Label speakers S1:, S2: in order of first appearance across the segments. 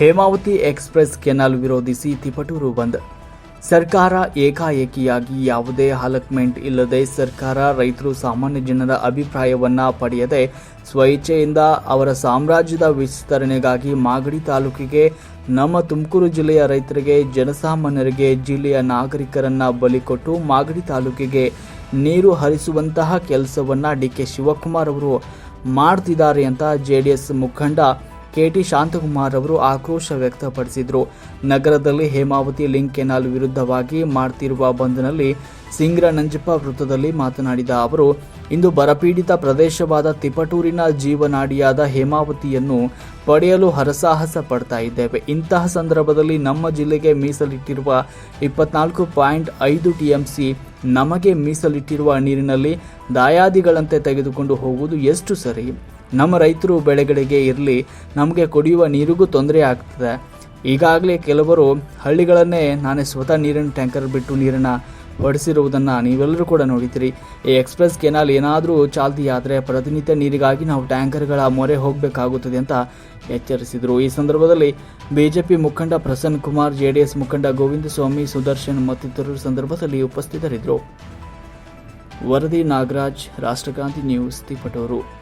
S1: Hemavathi express canal ವಿರೋಧಿಸಿ ತಿಪಟೂರು ಬಂದ್. ಸರ್ಕಾರ ಏಕಾಏಕಿಯಾಗಿ ಯಾವುದೇ ಹಲಕ್ಮೆಂಟ್ ಇಲ್ಲದೆ ಸರ್ಕಾರ ರೈತರು ಸಾಮಾನ್ಯ ಜನರ ಅಭಿಪ್ರಾಯವನ್ನ ಪಡೆಯದೆ ಸ್ವಇಚ್ಛೆಯಿಂದ ಅವರ ಸಾಮ್ರಾಜ್ಯದ ವಿಸ್ತರಣೆಗಾಗಿ ಮಾಗಡಿ ತಾಲೂಕಿಗೆ, ನಮ್ಮ ತುಮಕೂರು ಜಿಲ್ಲೆಯ ರೈತರಿಗೆ, ಜನಸಾಮಾನ್ಯರಿಗೆ, ಜಿಲ್ಲೆಯ ನಾಗರಿಕರನ್ನ ಬಲಿಕೊಟ್ಟು ಮಾಗಡಿ ತಾಲೂಕಿಗೆ ನೀರು ಹರಿಸುವಂತಹ ಕೆಲಸವನ್ನ ಡಿ ಕೆ ಶಿವಕುಮಾರ್ ಅವರು ಮಾಡ್ತಿದ್ದಾರೆ ಅಂತ ಜೆಡಿಎಸ್ ಮುಖಂಡ ಕೆಟಿ ಶಾಂತಕುಮಾರ್ ಅವರು ಆಕ್ರೋಶ ವ್ಯಕ್ತಪಡಿಸಿದರು. ನಗರದಲ್ಲಿ ಹೇಮಾವತಿ ಲಿಂಕ್ ಕೆನಾಲ್ ವಿರುದ್ಧವಾಗಿ ಮಾಡ್ತಿರುವ ಬಂದ್ನಲ್ಲಿ ಸಿಂಗ್ರ ನಂಜಪ್ಪ ವೃತ್ತದಲ್ಲಿ ಮಾತನಾಡಿದ ಅವರು, ಇಂದು ಬರಪೀಡಿತ ಪ್ರದೇಶವಾದ ತಿಪಟೂರಿನ ಜೀವನಾಡಿಯಾದ ಹೇಮಾವತಿಯನ್ನು ಪಡೆಯಲು ಹರಸಾಹಸ ಪಡ್ತಾ ಇದ್ದೇವೆ. ಇಂತಹ ಸಂದರ್ಭದಲ್ಲಿ ನಮ್ಮ ಜಿಲ್ಲೆಗೆ ಮೀಸಲಿಟ್ಟಿರುವ ಇಪ್ಪತ್ನಾಲ್ಕು ಪಾಯಿಂಟ್ ಐದು ಟಿಎಂಸಿ ನಮಗೆ ಮೀಸಲಿಟ್ಟಿರುವ ನೀರಿನಲ್ಲಿ ದಾಯಾದಿಗಳಂತೆ ತೆಗೆದುಕೊಂಡು ಹೋಗುವುದು ಎಷ್ಟು ಸರಿ? ನಮ್ಮ ರೈತರು ಬೆಳೆಗಳಿಗೆ ಇರಲಿ, ನಮಗೆ ಕುಡಿಯುವ ನೀರಿಗೂ ತೊಂದರೆ ಆಗ್ತದೆ. ಈಗಾಗಲೇ ಕೆಲವರು ಹಳ್ಳಿಗಳನ್ನೇ ನಾನೇ ಸ್ವತಃ ನೀರಿನ ಟ್ಯಾಂಕರ್ ಬಿಟ್ಟು ನೀರನ್ನು ಹೊಡೆಸಿರುವುದನ್ನು ನೀವೆಲ್ಲರೂ ಕೂಡ ನೋಡಿದ್ದೀರಿ. ಈ ಎಕ್ಸ್ಪ್ರೆಸ್ ಕೆನಾಲ್ ಏನಾದರೂ ಚಾಲ್ತಿಯಾದರೆ ಪ್ರತಿನಿತ್ಯ ನೀರಿಗಾಗಿ ನಾವು ಟ್ಯಾಂಕರ್ಗಳ ಮೊರೆ ಹೋಗಬೇಕಾಗುತ್ತದೆ ಅಂತ ಎಚ್ಚರಿಸಿದರು. ಈ ಸಂದರ್ಭದಲ್ಲಿ ಬಿಜೆಪಿ ಮುಖಂಡ ಪ್ರಸನ್ನ ಕುಮಾರ್, ಜೆಡಿಎಸ್ ಮುಖಂಡ ಗೋವಿಂದ ಸ್ವಾಮಿ, ಸುದರ್ಶನ್ ಮತ್ತಿತರರು ಸಂದರ್ಭದಲ್ಲಿ ಉಪಸ್ಥಿತರಿದ್ದರು. ವರದಿ ನಾಗರಾಜ್ ರಾಷ್ಟ್ರಗಾಂಧಿ ನ್ಯೂಸ್, ತಿಪಟೂರು.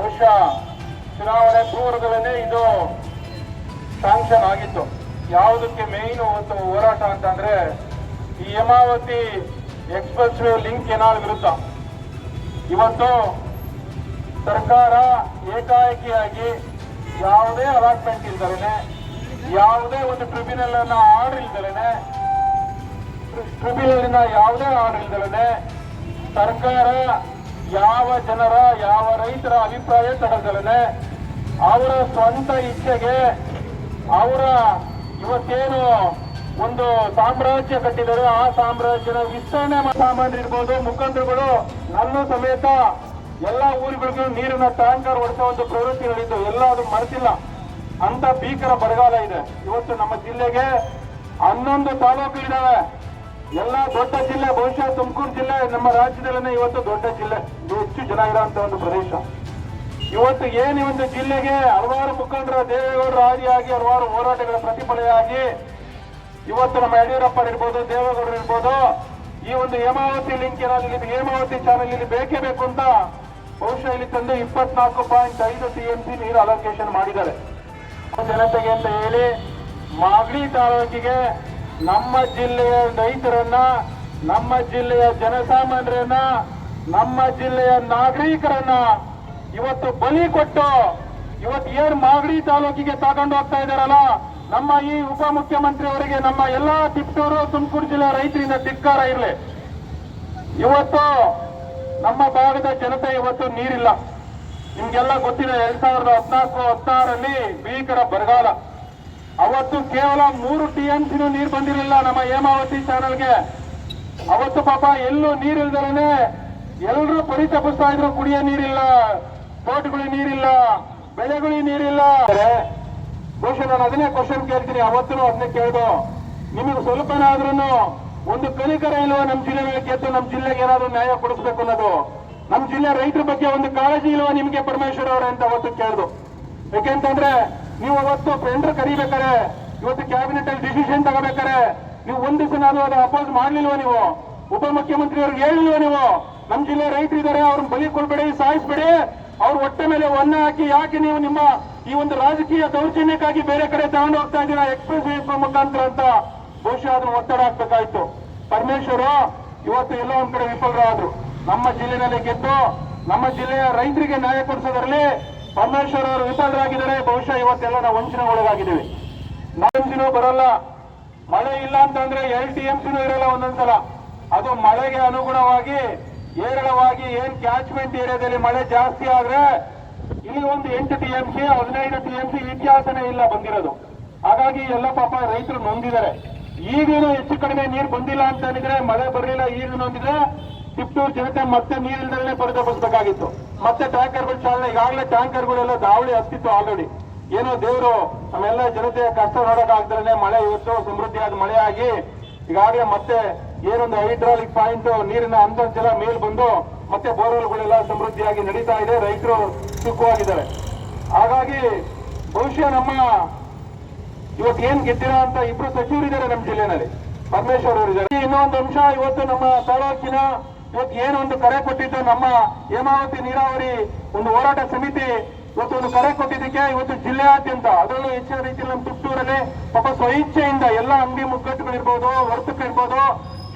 S2: ಬಹುಶಃ ಚುನಾವಣೆ ಪೂರ್ವದಲ್ಲೇ ಇದು ಸ್ಯಾಂಕ್ಷನ್ ಆಗಿತ್ತು. ಯಾವುದಕ್ಕೆ ಮೇಯ್ನ್ ಒಂದು ಹೋರಾಟ ಅಂತಂದ್ರೆ ಈ ಹೇಮಾವತಿ ಎಕ್ಸ್ಪ್ರೆಸ್ ವೇ ಲಿಂಕ್ ಏನಾದ್ರು ವಿರುದ್ಧ. ಇವತ್ತು ಸರ್ಕಾರ ಏಕಾಏಕಿಯಾಗಿ ಯಾವುದೇ ಅಲಾಟ್ಮೆಂಟ್ ಇಲ್ದಲೇನೆ ಯಾವುದೇ ಒಂದು ಟ್ರಿಬ್ಯುನಲ್ ಅನ್ನ ಆರ್ಡರ್ ಇಲ್ದಲೇನೆ ಟ್ರಿಬ್ಯುನಲ್ ಯಾವುದೇ ಆರ್ಡರ್ ಇಲ್ದಲೇನೆ ಸರ್ಕಾರ ಯಾವ ಜನರ, ಯಾವ ರೈತರ ಅಭಿಪ್ರಾಯ ತಗೊಳ್ದಲೇನೆ ಅವರ ಸ್ವಂತ ಇಚ್ಛೆಗೆ ಅವರ ಇವತ್ತೇನು ಒಂದು ಸಾಮ್ರಾಜ್ಯ ಕಟ್ಟಿದರು ಆ ಸಾಮ್ರಾಜ್ಯದ ವಿಸ್ತರಣೆ ಸಾಮಾನ್ಯರಿರ್ಬೋದು ಮುಖಂಡರುಗಳು ನಲ್ಲೂ ಸಮೇತ ಎಲ್ಲ ಊರುಗಳಿಗೂ ನೀರಿನ ಟ್ಯಾಂಕರ್ ಹೊಡೆಸೋ ಒಂದು ಪ್ರವೃತ್ತಿಗಳಿದ್ದು ಎಲ್ಲ ಅದು ಮರೆತಿಲ್ಲ. ಅಂತ ಭೀಕರ ಬರಗಾಲ ಇದೆ. ಇವತ್ತು ನಮ್ಮ ಜಿಲ್ಲೆಗೆ ಹನ್ನೊಂದು ತಾಲೂಕುಗಳಿದಾವೆ. ಎಲ್ಲ ದೊಡ್ಡ ಜಿಲ್ಲೆ, ಬಹುಶಃ ತುಮಕೂರು ಜಿಲ್ಲೆ, ನಮ್ಮ ರಾಜ್ಯದಲ್ಲೇ ಇವತ್ತು ದೊಡ್ಡ ಜಿಲ್ಲೆ. ಹೆಚ್ಚು ಜನ ಇರುವಂತ ಒಂದು ಪ್ರದೇಶ. ಇವತ್ತು ಏನು ಒಂದು ಜಿಲ್ಲೆಗೆ ಹಲವಾರು ಮುಖಂಡರ, ದೇವೇಗೌಡರ ಆದಿಯಾಗಿ ಹಲವಾರು ಹೋರಾಟಗಳ ಪ್ರತಿಫಲೆಯಾಗಿ ಇವತ್ತು ನಮ್ಮ ಯಡಿಯೂರಪ್ಪ ಇರ್ಬೋದು, ದೇವೇಗೌಡರು ಇರ್ಬೋದು, ಈ ಒಂದು ಹೇಮಾವತಿ ಲಿಂಕ್ ಏನಾದ್ರು ಇಲ್ಲಿ ಹೇಮಾವತಿ ಚಾನಲ್ ಇಲ್ಲಿ ಬೇಕೇ ಬೇಕು ಅಂತ ಬಹುಶಃ ಇಲ್ಲಿ ತಂದು ಇಪ್ಪತ್ನಾಲ್ಕು ಪಾಯಿಂಟ್ ಐದು ಸಿ ಎಂ ಸಿ ನೀರು ಅಲೋಕೇಶನ್ ಮಾಡಿದ್ದಾರೆ. ಜನತೆಗೆ ಅಂತ ಹೇಳಿ ಮಾಗಡಿ ತಾಲೂಕಿಗೆ ನಮ್ಮ ಜಿಲ್ಲೆಯ ರೈತರನ್ನ, ನಮ್ಮ ಜಿಲ್ಲೆಯ ಜನಸಾಮಾನ್ಯರನ್ನ, ನಮ್ಮ ಜಿಲ್ಲೆಯ ನಾಗರಿಕರನ್ನ ಇವತ್ತು ಬಲಿ ಕೊಟ್ಟು ಇವತ್ತು ಏನ್ ಮಾಗಡಿ ತಾಲೂಕಿಗೆ ತಗೊಂಡು ಹೋಗ್ತಾ ಇದಾರಲ್ಲ ನಮ್ಮ ಈ ಉಪಮುಖ್ಯಮಂತ್ರಿ ಅವರಿಗೆ ನಮ್ಮ ಎಲ್ಲಾ ತಿಪ್ಟೂರು, ತುಮಕೂರು ಜಿಲ್ಲೆಯ ರೈತರಿಂದ ಧಿಕ್ಕಾರ ಇರಲಿ. ಇವತ್ತು ನಮ್ಮ ಭಾಗದ ಜನತೆ ಇವತ್ತು ನೀರಿಲ್ಲ. ನಿಮ್ಗೆಲ್ಲ ಗೊತ್ತಿದೆ, ಎರಡ್ ಸಾವಿರದ ಹದಿನಾಲ್ಕು, ಹದಿನಾರರಲ್ಲಿ ಭೀಕರ ಬರಗಾಲ. ಅವತ್ತು ಕೇವಲ ಮೂರು ಟಿ ಎಂ ಸಿನೂ ನೀರು ಬಂದಿರಲಿಲ್ಲ ನಮ್ಮ ಹೇಮಾವತಿ ಚಾನಲ್ಗೆ. ಅವತ್ತು ಪಾಪ ಎಲ್ಲೂ ನೀರಿಲ್ದಲೇ ಎಲ್ಲರೂ ಪರಿತಪಿಸ್ತಾ ಇದ್ರು, ಕುಡಿಯೋ ನೀರಿಲ್ಲ, ತೋಟಗಳಿಗೆ ನೀರಿಲ್ಲ, ಬೆಳೆಗಳಿಗೆ ನೀರಿಲ್ಲ. ಬಹುಶಃ ನಾನು ಅದನ್ನೇ ಕ್ವಶನ್ ಕೇಳ್ತೀನಿ ಅವತ್ತು ಅದನ್ನೇ ಕೇಳ್ದು. ನಿಮಗೆ ಸ್ವಲ್ಪನಾದ್ರೂ ಒಂದು ಕಲಿಕರ ಇಲ್ವೋ ನಮ್ಮ ಜಿಲ್ಲೆ ಗೆದ್ದು ನಮ್ಮ ಜಿಲ್ಲೆಗೆ ಏನಾದ್ರು ನ್ಯಾಯ ಕೊಡಿಸ್ಬೇಕು ಅನ್ನೋದು? ನಮ್ಮ ಜಿಲ್ಲೆ ರೈತರ ಬಗ್ಗೆ ಒಂದು ಕಾಳಜಿ ಇಲ್ವಾ ನಿಮಗೆ ಪರಮೇಶ್ವರ್ ಅವರೇ ಅಂತ ಅವತ್ತು ಕೇಳ್ದು? ಯಾಕೆಂತಂದ್ರೆ ನೀವು ಅವತ್ತು ಫ್ರೆಂಡ್ರ್ ಕರಿಬೇಕಾರೆ, ಇವತ್ತು ಕ್ಯಾಬಿನೆಟ್ ಅಲ್ಲಿ ಡಿಸಿಷನ್ ತಗೋಬೇಕಾರೆ, ನೀವು ಒಂದು ದಿವಸ ನಾನು ಅದು ಅಪೋಸ್ ಮಾಡ್ಲಿಲ್ವ ನೀವು? ಉಪ ಅವ್ರಿಗೆ ಹೇಳಿಲ್ವ ನೀವು? ನಮ್ಮ ಜಿಲ್ಲೆ ರೈತರಿದ್ದಾರೆ, ಅವ್ರನ್ನ ಬಲಿ ಕೊಡ್ಬೇಡಿ, ಸಾಯಿಸ್ಬೇಡಿ, ಅವ್ರ ಹೊಟ್ಟೆ ಮೇಲೆ ಒನ್ನ ಹಾಕಿ ಯಾಕೆ ನೀವು ನಿಮ್ಮ ಈ ಒಂದು ರಾಜಕೀಯ ದೌರ್ಜನ್ಯಕ್ಕಾಗಿ ಬೇರೆ ಕಡೆ ತಗೊಂಡು ಹೋಗ್ತಾ ಇದ್ದೀರಾ? ಎಕ್ಸ್ಪ್ರೆಸ್ ವೇ ಮುಖಾಂತರ ಅಂತ ಬಹುಶಃ ಅದನ್ನ ಒತ್ತಡ ಹಾಕ್ಬೇಕಾಯ್ತು. ಪರಮೇಶ್ವರ, ಇವತ್ತು ಎಲ್ಲ ಒಂದ್ ಕಡೆ ವಿಫಲರಾದ್ರು. ನಮ್ಮ ಜಿಲ್ಲೆನಲ್ಲಿ ಗೆದ್ದು, ನಮ್ಮ ಜಿಲ್ಲೆಯ ರೈತರಿಗೆ ನ್ಯಾಯ ಕೊಡಿಸೋದ್ರಲ್ಲಿ ಪರಮೇಶ್ವರ್ ಅವರು ವಿಫಲರಾಗಿದ್ದಾರೆ ಬಹುಶಃ ಇವತ್ತೆಲ್ಲ ನಾವು ವಂಚನೆ ಒಳಗಾಗಿದ್ದೀವಿ. ಟಿಎಂಸಿನೂ ಬರಲ್ಲ. ಮಳೆ ಇಲ್ಲ ಅಂತಂದ್ರೆ ಎಲ್ ಟಿ ಎಂ ಇರಲ್ಲ ಒಂದೊಂದ್ಸಲ. ಅದು ಮಳೆಗೆ ಅನುಗುಣವಾಗಿ ಏರಳವಾಗಿ ಏನ್ ಕ್ಯಾಚ್ಮೆಂಟ್ ಏರಿಯಾದಲ್ಲಿ ಮಳೆ ಜಾಸ್ತಿ ಆದ್ರೆ ಇಲ್ಲಿ ಒಂದು ಎಂಟು ಟಿ ಎಂ ಸಿ ಹದಿನೈದು ಟಿ ಎಂ ಸಿ ಇತಿಹಾಸನೇ ಇಲ್ಲ ಬಂದಿರೋದು. ಹಾಗಾಗಿ ಎಲ್ಲ ಪಾಪ ರೈತರು ನೊಂದಿದ್ದಾರೆ. ಈಗೇನು ಹೆಚ್ಚು ಕಡಿಮೆ ನೀರು ಬಂದಿಲ್ಲ ಅಂತ ಹೇಳಿದ್ರೆ ಮಳೆ ಬರಲಿಲ್ಲ ಈಗ ನೊಂದಿದ್ರೆ ತಿಪ್ಟೂರು ಜನತೆ ಮತ್ತೆ ನೀರಿಲ್ದಲೇ ಪರಿತಪಿಸಬೇಕಾಗಿತ್ತು ಮತ್ತೆ ಟ್ಯಾಂಕರ್ಗಳು ಚಾಲನೆ, ಈಗಾಗಲೇ ಟ್ಯಾಂಕರ್ಗಳೆಲ್ಲ ದಾವಳಿ ಹತ್ತಿತ್ತು ಆಲ್ರೆಡಿ ಏನೋ ದೇವರು, ನಮ್ಮೆಲ್ಲ ಜನತೆಯ ಕಷ್ಟ ನೋಡಕ್ ಮಳೆ ಇವತ್ತು ಸಮೃದ್ಧಿಯಾದ ಮಳೆ ಆಗಿ ಈಗಾಗಲೇ ಮತ್ತೆ ಏನೊಂದು ಹೈಡ್ರಾಲಿಕ್ ಪಾಯಿಂಟ್, ನೀರಿನ ಅಂತರ್ಜಲ ಮೇಲ್ ಬಂದು ಮತ್ತೆ ಬೋರ್ವೆಲ್ಗಳೆಲ್ಲ ಸಮೃದ್ಧಿಯಾಗಿ ನಡೀತಾ ಇದೆ, ರೈತರು ಸುಖವಾಗಿದ್ದಾರೆ. ಹಾಗಾಗಿ ಬಹುಶಃ ನಮ್ಮ, ಇವತ್ತು ಏನ್ ಗೆದ್ದಿರೋ ಅಂತ ಇಬ್ರು ಸಚಿವರಿದ್ದಾರೆ ನಮ್ಮ ಜಿಲ್ಲೆನಲ್ಲಿ. ಪರಮೇಶ್ವರ್ ಅವರು ಇನ್ನೊಂದು ಅಂಶ, ಇವತ್ತು ನಮ್ಮ ತಾಲೂಕಿನ ಇವತ್ತು ಏನು ಒಂದು ಕರೆ ಕೊಟ್ಟಿದ್ದು ನಮ್ಮ ಹೇಮಾವತಿ ನೀರಾವರಿ ಒಂದು ಹೋರಾಟ ಸಮಿತಿ ಇವತ್ತು ಒಂದು ಕರೆ ಕೊಟ್ಟಿದ್ದಕ್ಕೆ ಇವತ್ತು ಜಿಲ್ಲೆಯಾದ್ಯಂತ ಅದರಲ್ಲೂ ಹೆಚ್ಚಿನ ರೀತಿಯಲ್ಲಿ ನಮ್ಮ ತುಪ್ಪೂರಲ್ಲಿ ಪಾಪ ಸ್ವಇಚ್ಛೆಯಿಂದ ಎಲ್ಲ ಅಂಗಡಿ ಮುಗ್ಗಟ್ಟುಗಳಿರ್ಬೋದು ವರ್ತಕರಿರ್ಬೋದು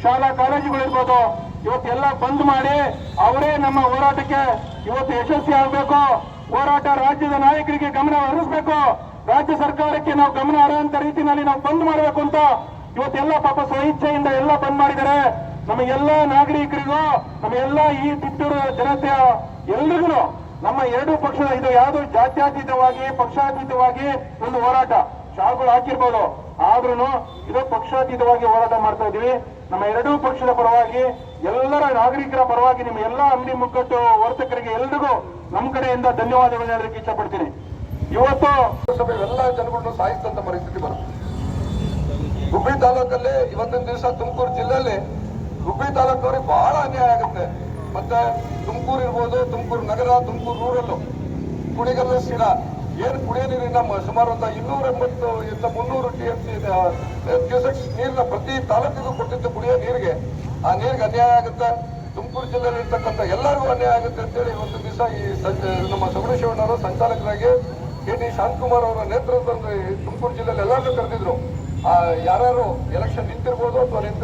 S2: ಶಾಲಾ ಕಾಲೇಜುಗಳಿರ್ಬೋದು ಇವತ್ತೆಲ್ಲ ಬಂದ್ ಮಾಡಿ ಅವರೇ ನಮ್ಮ ಹೋರಾಟಕ್ಕೆ ಇವತ್ತು ಯಶಸ್ವಿ ಆಗಬೇಕು. ಹೋರಾಟ ರಾಜ್ಯದ ನಾಯಕರಿಗೆ ಗಮನ ಹರಿಸಬೇಕು. ರಾಜ್ಯ ಸರ್ಕಾರಕ್ಕೆ ನಾವು ಗಮನ ಹರಿಯುವಂತ ರೀತಿಯಲ್ಲಿ ನಾವು ಬಂದ್ ಮಾಡಬೇಕು ಅಂತ ಇವತ್ತೆಲ್ಲ ಪಾಪ ಸ್ವಇಚ್ಛೆಯಿಂದ ಎಲ್ಲ ಬಂದ್ ಮಾಡಿದ್ದಾರೆ. ನಮ್ಮ ಎಲ್ಲ ನಾಗರಿಕರಿಗೂ ನಮ್ಮ ಎಲ್ಲ ಈ ತಿಟ್ಟೂರು ಜನತೆಯ ಎಲ್ರಿಗೂ ನಮ್ಮ ಎರಡು ಪಕ್ಷದ ಇದು ಯಾವುದು ಜಾತ್ಯಾತೀತವಾಗಿ, ಪಕ್ಷಾತೀತವಾಗಿ ಒಂದು ಹೋರಾಟ. ಶಾಲೆಗಳು ಹಾಕಿರ್ಬೋದು. ಆದ್ರೂ ಇದು ಪಕ್ಷಾತೀತವಾಗಿ ಹೋರಾಟ ಮಾಡ್ತಾ ಇದೀವಿ. ನಮ್ಮ ಎರಡೂ ಪಕ್ಷದ ಪರವಾಗಿ ಎಲ್ಲರ ನಾಗರಿಕರ ಪರವಾಗಿ ನಿಮ್ಮ ಎಲ್ಲ ಅಂಗಡಿ ಮುಕ್ಕಟ್ಟು ವರ್ತಕರಿಗೆ ಎಲ್ರಿಗೂ ನಮ್ಮ ಕಡೆಯಿಂದ ಧನ್ಯವಾದಗಳನ್ನ ಹೇಳಲಿಕ್ಕೆ ಇಷ್ಟಪಡ್ತೀನಿ. ಇವತ್ತು
S3: ಎಲ್ಲ ಜನಗಳನ್ನು ಸಾಯಿಸಿದಂತ ಪರಿಸ್ಥಿತಿ ಬರುತ್ತೆ. ಗುಬ್ಬಿ ತಾಲೂಕಲ್ಲಿ ಇವತ್ತಿನ ದಿವಸ ತುಮಕೂರು ಜಿಲ್ಲೆಯಲ್ಲಿ ಗುಬ್ಬಿ ತಾಲೂಕವ್ರಿಗೆ ಬಹಳ ಅನ್ಯಾಯ ಆಗುತ್ತೆ. ಮತ್ತೆ ತುಮಕೂರು ಇರ್ಬೋದು, ತುಮಕೂರು ನಗರ, ತುಮಕೂರು ರೂರಲ್ಲು ಕುಣಿಗಲ್ಲು ಸಿಡ ಏನು ಕುಡಿಯೋ ನೀರಿನ ಸುಮಾರು ಒಂದು ಇನ್ನೂರ ಎಂಬತ್ತು ಇಂದ ಮುನ್ನೂರು ಟಿ ಎಂ ಸಿ ಕ್ಯೂಸೆಕ್ಸ್ ನೀರಿನ ಪ್ರತಿ ತಾಲೂಕಿಗೂ ಕೊಟ್ಟಿದ್ದು ಕುಡಿಯೋ ನೀರಿಗೆ. ಆ ನೀರಿಗೆ ಅನ್ಯಾಯ ಆಗುತ್ತೆ. ತುಮಕೂರು ಜಿಲ್ಲೆಯಲ್ಲಿ ಇರ್ತಕ್ಕಂಥ ಎಲ್ಲರಿಗೂ ಅನ್ಯಾಯ ಆಗುತ್ತೆ ಅಂತೇಳಿ ಒಂದು ದಿವಸ ಈ ನಮ್ಮ ಸುಬ್ರಹ್ಮಣ್ಯವರು ಸಂಚಾಲಕರಾಗಿ ಕೆ ಡಿ ಶಾಂತಕುಮಾರ್ ಅವರ ನೇತೃತ್ವದಲ್ಲಿ ತುಮಕೂರು ಜಿಲ್ಲೆಯಲ್ಲಿ ಎಲ್ಲರನ್ನೂ ಕರೆದಿದ್ರು. ಯಾರ್ಯಾರು ಎಲೆಕ್ಷನ್ ನಿಂತಿರ್ಬೋದು ಅಥವಾ ನಿಂತ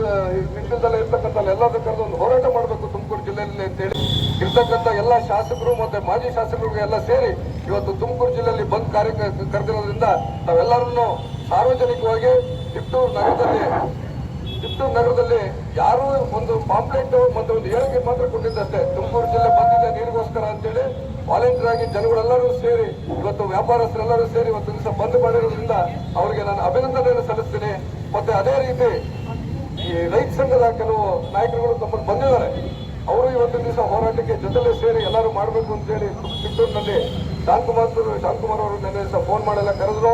S3: ನಿಂತಿದ್ದಲ್ಲೇ ಇರ್ತಕ್ಕಂಥ ಕರೆದು ಒಂದು ಹೋರಾಟ ಮಾಡಬೇಕು ತುಮಕೂರು ಜಿಲ್ಲೆಯಲ್ಲಿ ಅಂತೇಳಿ. ಇರ್ತಕ್ಕಂಥ ಎಲ್ಲ ಶಾಸಕರು ಮತ್ತೆ ಮಾಜಿ ಶಾಸಕರಿಗೆ ಎಲ್ಲ ಸೇರಿ ಇವತ್ತು ತುಮಕೂರು ಜಿಲ್ಲೆಯಲ್ಲಿ ಬಂದ್ ಕಾರ್ಯ ಕರೆದಿರೋದ್ರಿಂದ ನಾವೆಲ್ಲರನ್ನು ಸಾರ್ವಜನಿಕವಾಗಿ ತಿಪ್ಟೂರು ನಗರದಲ್ಲಿ, ಚಿತ್ತೂರು ನಗರದಲ್ಲಿ ಯಾರು ಒಂದು ಪಾಂಪ್ಲೆಟ್ ಮತ್ತು ಒಂದು ಹೇಳಿಕೆ ಮಾತ್ರ ಕೊಟ್ಟಿದ್ದಷ್ಟೇ. ತುಮಕೂರು ಜಿಲ್ಲೆ ಬಂದಿದೆ ನೀರಿಗೋಸ್ಕರ ಅಂತೇಳಿ ವಾಲಂಟಿಯರ್ ಆಗಿ ಜನಗಳೆಲ್ಲರೂ ಸೇರಿ, ಇವತ್ತು ವ್ಯಾಪಾರಸ್ಥರೆಲ್ಲರೂ ಸೇರಿ ಇವತ್ತು ದಿವಸ ಬಂದ್ ಮಾಡಿರೋದ್ರಿಂದ ಅವರಿಗೆ ನಾನು ಅಭಿನಂದನೆಯನ್ನು ಸಲ್ಲಿಸ್ತೇನೆ. ಮತ್ತೆ ಅದೇ ರೀತಿ ಈ ರೈತ ಸಂಘದ ಕೆಲವು ನಾಯಕರುಗಳು ತಮ್ಮನ್ನು ಬಂದಿದ್ದಾರೆ. ಅವರು ಇವತ್ತು ದಿವಸ ಹೋರಾಟಕ್ಕೆ ಜೊತೆಲೇ ಸೇರಿ ಎಲ್ಲರೂ ಮಾಡಬೇಕು ಅಂತೇಳಿ ಚಿತ್ತೂರಿನಲ್ಲಿ ಶಾಂತಕುಮಾರ್ ಶಾಂತಕುಮಾರ್ ಅವರು ನಿನ್ನೆ ದಿವಸ ಫೋನ್ ಮಾಡೆಲ್ಲ ಕರೆದ್ರು.